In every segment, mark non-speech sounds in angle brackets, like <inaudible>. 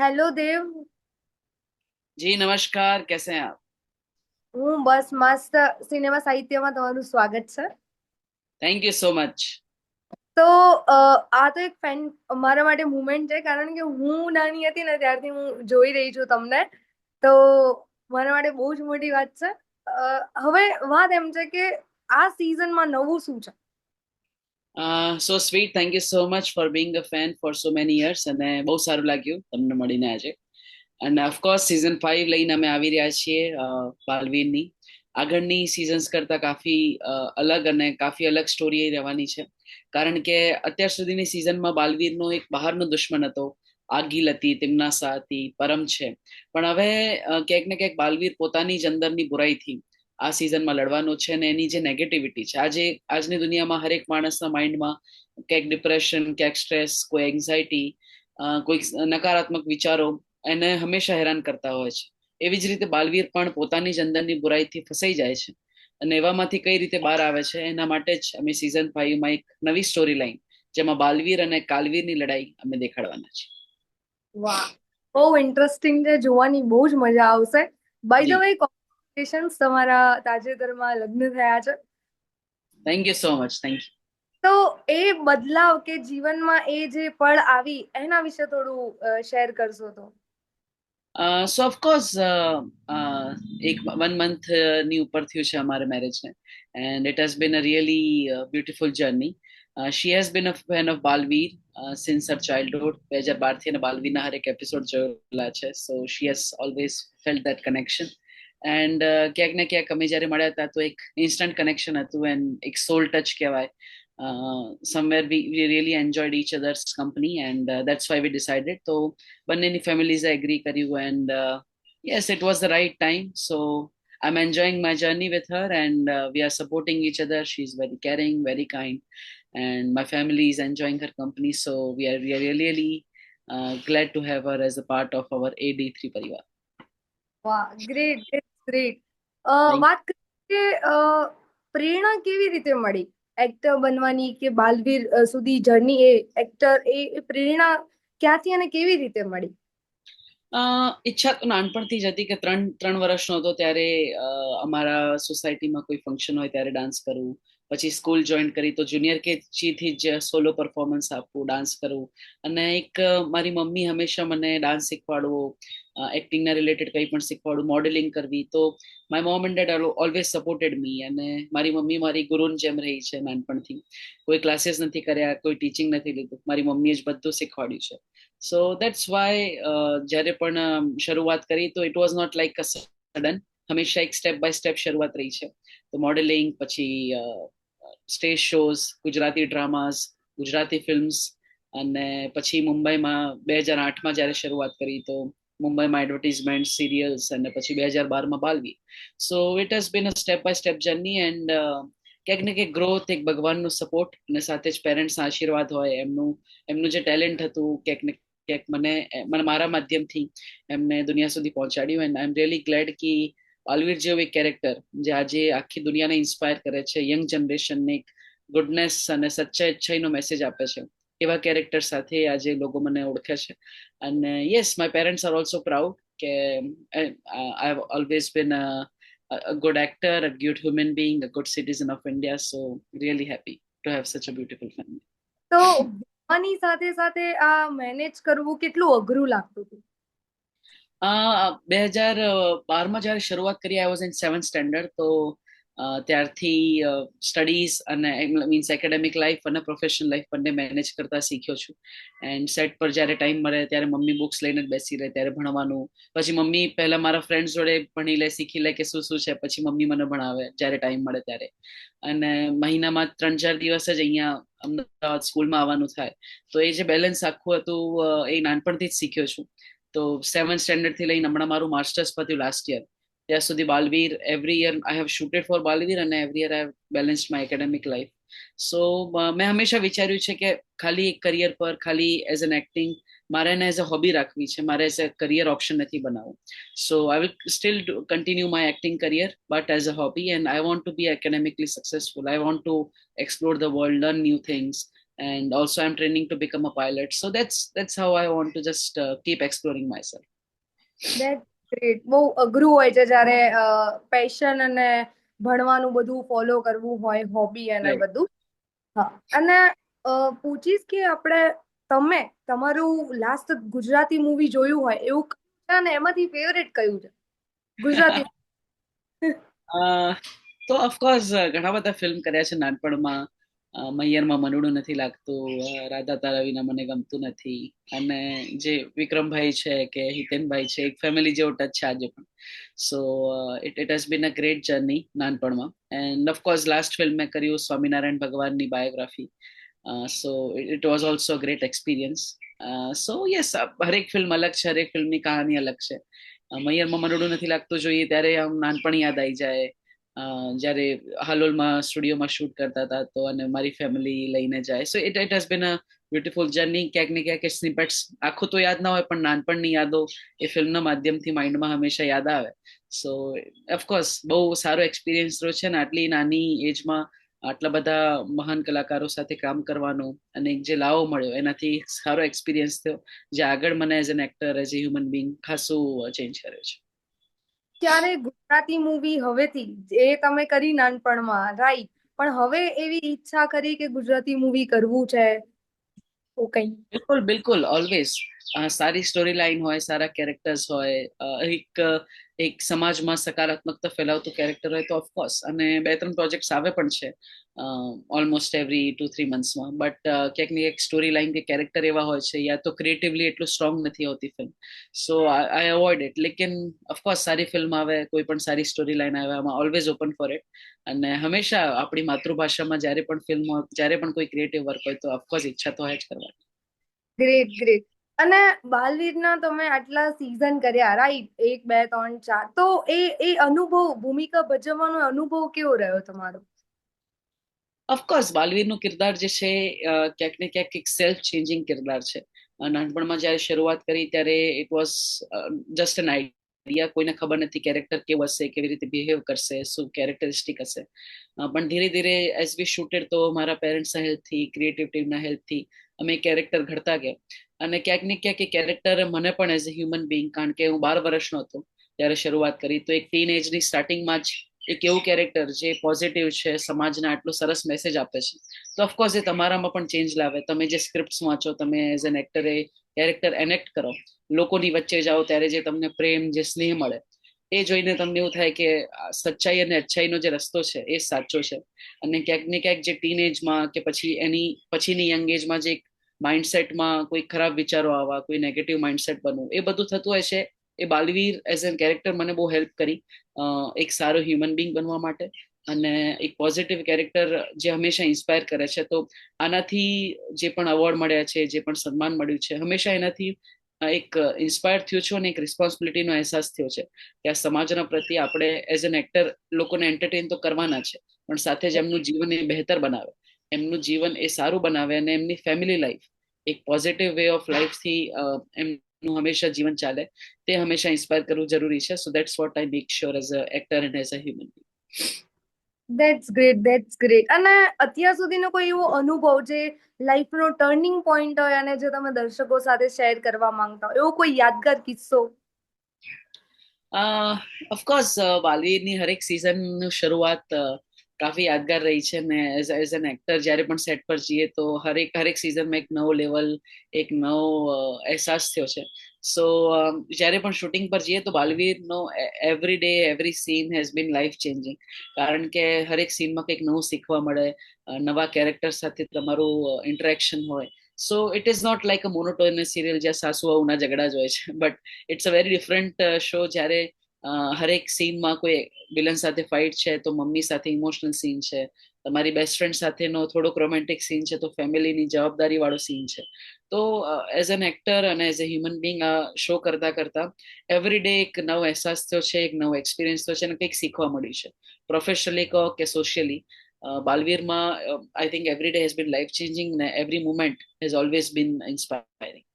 Hello દેવ જી નમસ્કાર. કેસે આપ? હું બસ મસ્ત સિનેમા સાહિત્યમાં તમારું સ્વાગત છે. થેન્ક યુ સો મચ તો આ તો એક ફેન મારા માટે મુમેન્ટ છે કારણ કે હું નાની હતી ને ત્યારથી હું જોઈ રહી છું તમને. તો મારા માટે બહુ જ મોટી વાત છે. હવે વાત એમ છે કે આ સિઝનમાં નવું શું છે? So sweet thank you so much for being a fan for so many years અને બહુ સારું લાગ્યું તમને મળીને આજે. અને ઓફકોર્સ સિઝન ફાઈવ લઈને અમે આવી રહ્યા છીએ બાલવીરની. આગળની સિઝન્સ કરતા કાફી અલગ અને કાફી અલગ સ્ટોરી રહેવાની છે. કારણ કે અત્યાર સુધીની સિઝનમાં બાલવીરનો એક બહારનો દુશ્મન હતો. આગિલ હતી, તેમના સા હતી પરમ છે. પણ હવે ક્યાંક ને ક્યાંક બાલવીર પોતાની જ અંદરની બુરાઈથી આ સિઝનમાં લડવાનો છે અને એની જે નેગેટિવિટી છે. આજે આજની દુનિયામાં હરેક માણસના માઇન્ડમાં ક્યાંક ડિપ્રેશન ક્યાંક સ્ટ્રેસ કોઈ એન્ઝાયટી કોઈક નકારાત્મક વિચારો એને હંમેશા હેરાન કરતા હોય છે. એવી જ રીતે બાલવીર પણ પોતાની જ અંદરની બુરાઈથી ફસાઈ જાય છે અને એવામાંથી કઈ રીતે બહાર આવે છે એના માટે જ અમે સિઝન ફાઈવમાં એક નવી સ્ટોરી લાઈન જેમાં બાલવીર અને કાલવીરની લડાઈ અમે દેખાડવાના છે વાહ બહુ ઇન્ટરેસ્ટિંગ છે જોવાની બહુ જ મજા આવશે. બાય ધ વે કોંગ્રેચ્યુલેશન્સ તમારા તાજેતરમાં લગ્ન થયા છે. Thank you so much thank you તો એ બદલાવ કે જીવનમાં એ જે પળ આવી એના વિશે થોડું શેર કરશો તો. સો ઓફકોર્સ એક વન મંથની ઉપર થયું છે અમારે મેરેજને and it has been a really beautiful journey she has been a fan of Balveer since her childhood બે હજાર બારથી અને બાલવીરના હરેક એપિસોડ જોયેલા છે. So she has always felt that connection and ક્યાંક ને ક્યાંક અમે જ્યારે મળ્યા હતા તો એક ઇન્સ્ટન્ટ કનેક્શન હતું એન્ડ એક સોલ ટચ કહેવાય uh, somewhere we, we really enjoyed each other's company and uh, that's why we decided તો બંનેની ફેમિલીઝે એગ્રી કર્યું and yes it was the right time so i'm enjoying my journey with her and uh, we are supporting each other she's very caring very kind and my family is enjoying her company so we are, we are really, really uh, glad to have her as a part of our ad3 પરિવાર વાહ great great વાત કરીએ કે પ્રેરણા કેવી રીતે મળી? Actor બનવાની કે બાલવીર સુધી જર્ની એ એક્ટર એ પ્રેરણા ક્યાંથી અને કેવી રીતે મળી? અ, ઈચ્છા તો નાનપણથી જ હતી કે ત્રણ ત્રણ વર્ષનો હતો ત્યારે અમારા સોસાયટીમાં કોઈ ફંક્શન હોય ત્યારે ડાન્સ કરવું પછી સ્કૂલ જોઈન કરી તો જુનિયર કેજીથી જ સોલો પરફોર્મન્સ આપવું ડાન્સ કરવું. અને એક મારી મમ્મી હંમેશા મને ડાન્સ શીખવાડવો એક્ટિંગના રિલેટેડ કંઈ પણ શીખવાડવું મોડેલિંગ કરવી. તો my mom and dad always supported me અને મારી મમ્મી મારી ગુરુન જેમ રહી છે નાનપણથી. કોઈ ક્લાસીસ નથી કર્યા, કોઈ ટીચિંગ નથી લીધું. મારી મમ્મીએ જ બધું શીખવાડ્યું છે. સો દેટ્સ વાય જ્યારે પણ શરૂઆત કરી તો it was not like a sudden હંમેશા એક સ્ટેપ બાય સ્ટેપ શરૂઆત રહી છે. તો મોડેલિંગ પછી stage shows, Gujarati dramas, Gujarati films અને પછી મુંબઈમાં બે હજાર આઠમાં જ્યારે શરૂઆત કરી તો મુંબઈમાં એડવર્ટીઝમેન્ટ સિરિયલ્સ અને પછી બે હજાર બારમાં Balvi. So it has been a step by step journey and ક્યાંક ને ક્યાંક ગ્રોથ એક ભગવાનનો સપોર્ટ અને સાથે જ પેરેન્ટ્સના આશીર્વાદ હોય, એમનું એમનું જે ટેલેન્ટ હતું, ક્યાંક ને ક્યાંક મને મને મારા માધ્યમથી એમને દુનિયા સુધી પહોંચાડ્યું. And I am really glad કે બાલવીર જેવું એક કેરેક્ટર જે આજે આખી દુનિયાને ઇન્સ્પાયર કરે છે યંગ જનરેશનને એક ગુડનેસ અને સચ્ચાઈ અચ્છાઈનો મેસેજ આપે છે એવા કેરેક્ટર સાથે આજે લોકો મને ઓળખે છે અને yes my parents are also proud કે I have always been a good actor, a good human being, a good citizen of India. So really happy to have such a beautiful family. તો ભણવાની સાથે સાથે આ manage કરવું કેટલું અઘરું લાગતું હતું બે હજાર બારમાં જ્યારે શરૂઆત કરી I was in seventh standard તો ત્યારથી સ્ટડીઝ અને મીન્સ એકેડેમિક લાઈફ અને પ્રોફેશનલ લાઈફ બંને મેનેજ કરતા શીખ્યો છું. એન્ડ સેટ પર જ્યારે ટાઈમ મળે, ત્યારે મમ્મી બુક્સ લઈને બેસી રહે, ત્યારે ભણવાનું. પછી મમ્મી પહેલા મારા ફ્રેન્ડ્સ જોડે ભણી લે, શીખી લે કે શું શું છે, પછી મમ્મી મને ભણાવે જ્યારે ટાઈમ મળે ત્યારે. અને મહિનામાં ત્રણ ચાર દિવસ જ અહીંયા અમદાવાદ સ્કૂલમાં આવવાનું થાય. તો એ જે બેલેન્સ આખું હતું એ નાનપણથી જ શીખ્યો છું. તો સેવન્થ સ્ટેન્ડર્ડથી લઈને હમણાં મારું માસ્ટર્સ પત્યું લાસ્ટ યર ત્યાં સુધી Balveer every year I have shooted for Balveer અને every year I have balanced my academic life so મેં હંમેશા વિચાર્યું છે કે ખાલી એક કરિયર પર, ખાલી એઝ એન એક્ટિંગ મારે એને એઝ અ હોબી રાખવી છે. મારે એઝ અ કરિયર ઓપ્શન નથી બનાવવું. So I will still continue my acting career but as a hobby and I want to be academically successful I want to explore the world learn new things and also i'm training to become a pilot. So that's that's how i want to just uh, keep exploring myself. That's great. બહુ અઘરું હોય છે જ્યારે passion અને ભણવાનું બધું follow કરવું હોય હોબી અને બધું. હા. અને પૂછીશ કે આપણે તમે તમારું લાસ્ટ ગુજરાતી મૂવી જોયું હોય એવું છે અને એમાંથી ફેવરેટ કયું છે? ગુજરાતી. <laughs> તો ઓફકોર્સ ઘણા બધા ફિલ્મ કર્યા છે નાનપણમાં. મૈયરમાં મનુડું નથી લાગતું રાધા તારા વિના મને ગમતું નથી. અને જે વિક્રમભાઈ છે કે હિતેનભાઈ છે, એક ફેમિલી જેવો ટચ છે આજે પણ. So it it has been a great journey નાનપણમાં. And of course last film મેં કર્યું સ્વામિનારાયણ ભગવાનની biography so it was also great experience so yes હરેક ફિલ્મ અલગ છે, હરેક ફિલ્મની કહાની અલગ છે. મૈયરમાં મનુડું નથી લાગતું જોઈએ, ત્યારે આમ નાનપણ યાદ આવી જાય. જ્યારે હાલોલમાં સ્ટુડિયોમાં શૂટ કરતા હતા, તો અને મારી ફેમિલી લઈને જાય. So it it has been a beautiful journey ક્યાંક ને ક્યાંક સ્નિપેટ્સ આખું તો યાદ ના હોય, પણ નાનપણની યાદો એ ફિલ્મના માધ્યમથી માઇન્ડમાં હંમેશા યાદ આવે. સો ઓફકોર્સ બહુ સારો એક્સપિરિયન્સ રહ્યો છે ને આટલી નાની એજમાં આટલા બધા મહાન કલાકારો સાથે કામ કરવાનો અને એક જે લાવો મળ્યો, એનાથી સારો એક્સપિરિયન્સ થયો, જે આગળ મને as an actor as a human being ખાસું ચેન્જ કર્યો છે. ત્યારે ગુજરાતી મૂવી હવેથી એ તમે કરી નાનપણમાં રાઈટ પણ હવે એવી ઈચ્છા કરી કે ગુજરાતી મૂવી કરવું છે? કઈ. બિલકુલ બિલકુલ ઓલવેઝ સારી સ્ટોરી લાઈન હોય, સારા કેરેક્ટર્સ હોય એક એક સમાજમાં સકારાત્મકતા ફેલાવતું કેરેક્ટર હોય તો ઓફકોર્સ અને બે ત્રણ પ્રોજેક્ટ્સ આવે પણ છે ઓલમોસ્ટ એવરી ટુ થ્રી મંથ્સમાં બટ ક્યાંક ને ક્યાંક સ્ટોરી લાઈન કે કેરેક્ટર એવા હોય છે, યા તો ક્રિએટિવલી એટલું સ્ટ્રોંગ નથી હોતી film so I avoid it લેકિન ઓફકોર્સ સારી ફિલ્મ આવે, કોઈ પણ સારી સ્ટોરી લાઈન આવે, આમાં ઓલવેઝ ઓપન ફોર ઇટ અને હંમેશા આપણી માતૃભાષામાં જ્યારે પણ ફિલ્મ હોય, જ્યારે પણ કોઈ ક્રિએટિવ વર્ક હોય તો ઓફકોર્સ ઈચ્છા તો હોય જ કરવાની. ગ્રેટ ગ્રેટ અને બાલવીરના તમે આટલા સિઝન કર્યા રાઈટ એક, બે, ત્રણ, ચાર. તો એ એ અનુભવ, ભૂમિકા ભજવવાનો અનુભવ કેવો રહ્યો તમારો? ઓફકોર્સ બાલવીરનું કિરદાર જે છે ક્યાંક ને ક્યાંક એક સેલ્ફ ચેન્જિંગ કિરદાર છે. નાનપણમાં જ્યારે શરૂઆત કરી ત્યારે it was just an idea કોઈને ખબર નથી કેરેક્ટર કેવું હશે, કેવી રીતે બિહેવ કરશે, શું કેરેક્ટરિસ્ટિક હશે. પણ ધીરે ધીરે એઝ વી શૂટેડ તો મારા પેરેન્ટ્સના હેલ્પથી ક્રિએટિવ ટીમના હેલ્પથી અમે કેરેક્ટર ઘડતા ગયા. અને ક્યાંક ને ક્યાંક એ કેરેક્ટર મને પણ એઝ અ હ્યુમન બિંગ કારણ કે હું બાર વર્ષનો હતો ત્યારે શરૂઆત કરી. તો એક ટીન એજની સ્ટાર્ટિંગમાં જ એક એવું કેરેક્ટર જે પોઝિટિવ છે, સમાજને આટલો સરસ મેસેજ આપે છે. તો ઓફકોર્સ એ તમારામાં પણ ચેન્જ લાવે. તમે જે સ્ક્રિપ્ટ વાંચો, તમે as an actor character enact કરો. લોકોની વચ્ચે જાઓ ત્યારે જે તમને પ્રેમ, જે સ્નેહ મળે, એ જોઈને તમને એવું થાય કે સચ્ચાઈ અને અચ્છાઈનો જે રસ્તો છે એ સાચો છે. અને ક્યાંક ને ક્યાંક જે ટીન એજમાં કે પછી એની, પછીની યંગ એજમાં જે માઇન્ડસેટમાં કોઈ ખરાબ વિચારો આવવા, કોઈ નેગેટિવ માઇન્ડસેટ બનવું, એ બધું થતું હોય છે. એ બાલવીર એઝ એન કેરેક્ટર મને બહુ હેલ્પ કરી એક સારો હ્યુમન બિંગ બનવા માટે. અને એક પોઝિટિવ કેરેક્ટર જે હંમેશા ઇન્સ્પાયર કરે છે. તો આનાથી જે પણ અવોર્ડ મળ્યા છે, જે પણ સન્માન મળ્યું છે, હંમેશા એનાથી એક ઇન્સ્પાયર થયો છું અને એક રિસ્પોન્સિબિલિટીનો અહેસાસ થયો છે કે આ સમાજના પ્રત્યે આપણે એઝ એન એક્ટર લોકોને એન્ટરટેન તો કરવાના છે, પણ સાથે જ એમનું જીવન એ બહેતર બનાવે. એમનું જીવન એ સારું બનાવે અને એમની ફેમિલી લાઈફ એક પોઝિટિવ વે ઓફ લાઈફથી એમનું હંમેશા જીવન ચાલે, તે હંમેશા ઇન્સ્પાયર કરવું જરૂરી છે. So that's what I make sure as a actor and as a human that's great that's great અને અત્યાર સુધીનો કોઈ એવો અનુભવ જે લાઈફનો ટર્નિંગ પોઈન્ટ હોય અને જે તમે દર્શકો સાથે શેર કરવા માંગતા હોય, એવો કોઈ યાદગાર કિસ્સો? ઓફકોર્સ વાલીની હરેક સિઝનની શરૂઆત કાફી યાદગાર રહી છે. ને એઝ એઝ એન એક્ટર જ્યારે પણ સેટ પર જઈએ તો હરેક હરેક સિઝનમાં એક નવો લેવલ એક નવો અહેસાસ થયો છે. સો જ્યારે પણ શૂટિંગ પર જઈએ તો બાલવીરનો every day every scene has been life changing કારણ કે હરેક સીનમાં કંઈક નવું શીખવા મળે નવા કેરેક્ટર સાથે તમારું ઇન્ટરેક્શન હોય. So it is not like a monotonous serial જ્યાં સાસુ આવના ઝઘડા જ હોય છે. <laughs> But it's a very different show જ્યારે હરેક સીનમાં કોઈ વિલન સાથે ફાઇટ છે, તો મમ્મી સાથે ઇમોશનલ સીન છે. તમારી બેસ્ટ ફ્રેન્ડ સાથેનો થોડોક રોમેન્ટિક સીન છે, તો ફેમિલીની જવાબદારી વાળો સીન છે. તો એઝ એન એક્ટર અને એઝ અ હ્યુમન બિંગ આ શો કરતા કરતા એવરી ડે એક નવો અહેસાસ થયો છે, એક નવો એક્સપિરિયન્સ થયો છે અને કંઈક શીખવા મળ્યું છે. પ્રોફેશનલી કહો કે socially બાલવીરમાં I think every day has been life changing ને every moment has always been inspiring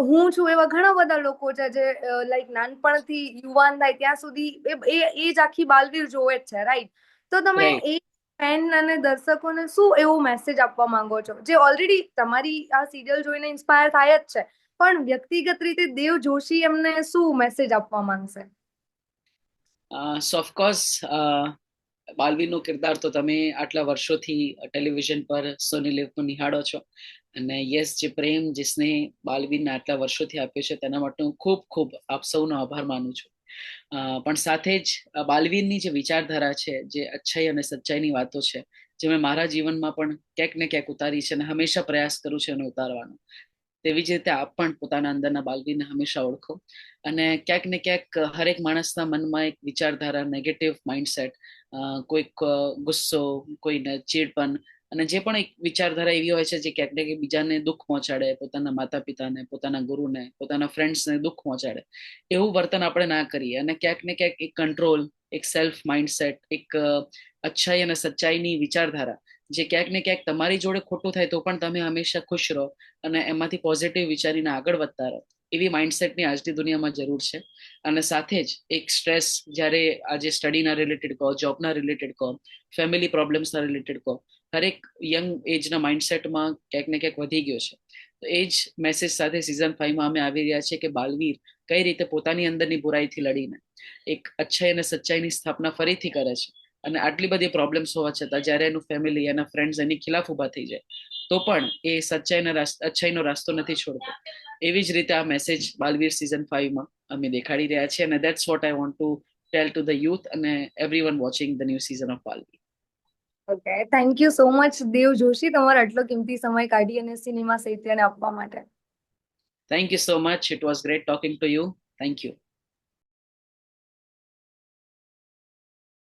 હું છું એવા ઘણા બધા લોકો છે જે લાઈક નાનપણથી યુવાન થાય ત્યાં સુધી એ એ જ આખી બાલવીર જોવે જ છે રાઈટ તો તમે. એ ફેન અને દર્શકોને શું એવો મેસેજ આપવા માંગો છો? જે ઓલરેડી તમારી આ સિરિયલ જોઈને ઇન્સ્પાયર થાય જ છે. પણ વ્યક્તિગત રીતે દેવ જોશી એમને શું મેસેજ આપવા માંગશે? સો ઓફકોર્સ બાલવીરનો કિરદાર તો તમે આટલા વર્ષોથી ટેલિવિઝન પર સોની લીવનું નિહાળો છો. અને યસ જે પ્રેમ જે બાલવીને આટલા વર્ષોથી આપ્યો છે તેના માટે હું ખૂબ ખૂબ આપ સૌનો આભાર માનું છું. પણ સાથે જ બાલવીનની જે વિચારધારા છે, જે અચ્છાઈ અને સચ્ચાઈની વાતો છે, જે મેં મારા જીવનમાં પણ ક્યાંક ને ક્યાંક ઉતારી છે અને હંમેશા પ્રયાસ કરું છું એને ઉતારવાનો. તેવી જ રીતે આપ પણ પોતાના અંદરના બાલવીને હંમેશા ઓળખો. અને ક્યાંક ને ક્યાંક હરેક માણસના મનમાં એક વિચારધારા નેગેટિવ માઇન્ડસેટ કોઈક ગુસ્સો, કોઈને ચીડપણ અને જે પણ એક વિચારધારા એવી હોય છે જે ક્યાંક ને ક્યાંક બીજાને દુઃખ પહોંચાડે, પોતાના માતા પિતાને પોતાના ગુરુને, પોતાના ફ્રેન્ડ્સને દુઃખ પહોંચાડે, એવું વર્તન આપણે ના કરીએ. અને ક્યાંક ને ક્યાંક એક કંટ્રોલ એક સેલ્ફ માઇન્ડસેટ એક અચ્છાઈ અને સચ્ચાઈની વિચારધારા, જે ક્યાંક ને ક્યાંક તમારી જોડે ખોટું થાય તો પણ તમે હંમેશા ખુશ રહો અને એમાંથી પોઝિટિવ વિચારીને આગળ વધતા રહો. એવી માઇન્ડસેટની આજની દુનિયામાં જરૂર છે. અને સાથે જ એક સ્ટ્રેસ જ્યારે આજે સ્ટડીના રિલેટેડ કહો જોબના રિલેટેડ કહો ફેમિલી પ્રોબ્લેમ્સના રિલેટેડ કહો, હરેક યંગ એજના માઇન્ડસેટમાં ક્યાંક ને ક્યાંક વધી ગયો છે. તો એ જ મેસેજ સાથે સિઝન ફાઈવમાં અમે આવી રહ્યા છીએ કે બાલવીર કઈ રીતે પોતાની અંદરની બુરાઈથી લડીને એક અચ્છાઈ અને સચ્ચાઈની સ્થાપના ફરીથી કરે છે અને આટલી બધી પ્રોબ્લેમ્સ હોવા છતાં જ્યારે એનું ફેમિલી એના ફ્રેન્ડ્સ એની ખિલાફ ઊભા થઈ જાય, તો પણ એ સચ્ચાઈના અચ્છાઈનો રાસ્તો નથી છોડતો. એવી જ રીતે આ મેસેજ બાલવીર સિઝન ફાઈવમાં અમે દેખાડી રહ્યા છીએ અને that's what I want to tell to the youth અને every one watching the new season of Balveer okay thank you so much Dev Joshi તમારો આટલો કિંમતી સમય કાઢી અને સિનેમા સાહિત્યને આપવા માટે. Thank you so much it was great talking to you thank you